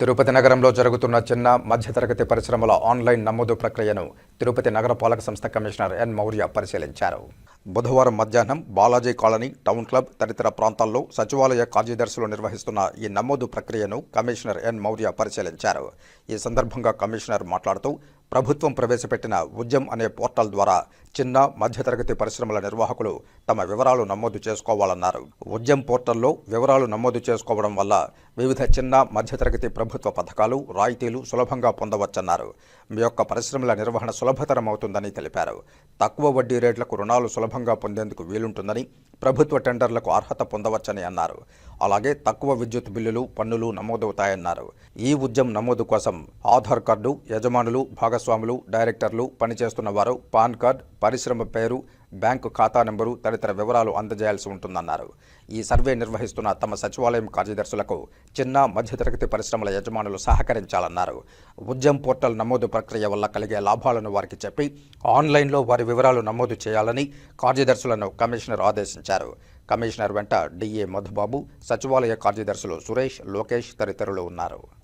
తిరుపతి నగరంలో జరుగుతున్న చిన్న మధ్యతరగతి పరిశ్రమల ఆన్లైన్ నమోదు ప్రక్రియను తిరుపతి నగరపాలక సంస్థ కమిషనర్ ఎన్ మౌర్య పరిశీలించారు. బుధవారం మధ్యాహ్నం బాలాజీ కాలనీ టౌన్ క్లబ్ తదితర ప్రాంతాల్లో సచివాలయ కార్యదర్శులు నిర్వహిస్తున్న ఈ నమోదు ప్రక్రియను కమిషనర్ ఎన్ మౌర్య పరిశీలించారు. ఈ సందర్భంగా కమిషనర్ మాట్లాడుతూ ప్రభుత్వం ప్రవేశపెట్టిన ఉద్యమ్ అనే పోర్టల్ ద్వారా చిన్న మధ్యతరగతి పరిశ్రమల నిర్వాహకులు తమ వివరాలు నమోదు చేసుకోవాలన్నారు. ఉద్యమ్ పోర్టల్లో వివరాలు నమోదు చేసుకోవడం వల్ల వివిధ చిన్న మధ్యతరగతి ప్రభుత్వ పథకాలు రాయితీలు సులభంగా పొందవచ్చన్నారు. మీ యొక్క పరిశ్రమల నిర్వహణ సులభతరం అవుతుందని తెలిపారు. తక్కువ వడ్డీ రేట్లకు రుణాలు సులభంగా పొందేందుకు వీలుంటుందని ప్రభుత్వ టెండర్లకు అర్హత పొందవచ్చని అన్నారు. అలాగే తక్కువ విద్యుత్ బిల్లులు పన్నులు నమోదవుతాయన్నారు. ఈ ఉద్యమం నమోదు కోసం ఆధార్ కార్డు యజమానులు భాగస్వాములు డైరెక్టర్లు పనిచేస్తున్న వారు పాన్ కార్డ్ పరిశ్రమ పేరు బ్యాంకు ఖాతా నెంబరు తదితర వివరాలు అందజేయాల్సి ఉంటుందన్నారు. ఈ సర్వే నిర్వహిస్తున్న తమ సచివాలయం కార్యదర్శులకు చిన్న మధ్యతరగతి పరిశ్రమల యజమానులు సహకరించాలన్నారు. ఉద్యమ్ పోర్టల్ నమోదు ప్రక్రియ వల్ల కలిగే లాభాలను వారికి చెప్పి ఆన్లైన్లో వారి వివరాలు నమోదు చేయాలని కార్యదర్శులను కమిషనర్ ఆదేశించారు. కమిషనర్ వెంట డిఏ మధుబాబు సచివాలయ కార్యదర్శులు సురేష్ లోకేష్ తదితరులు ఉన్నారు.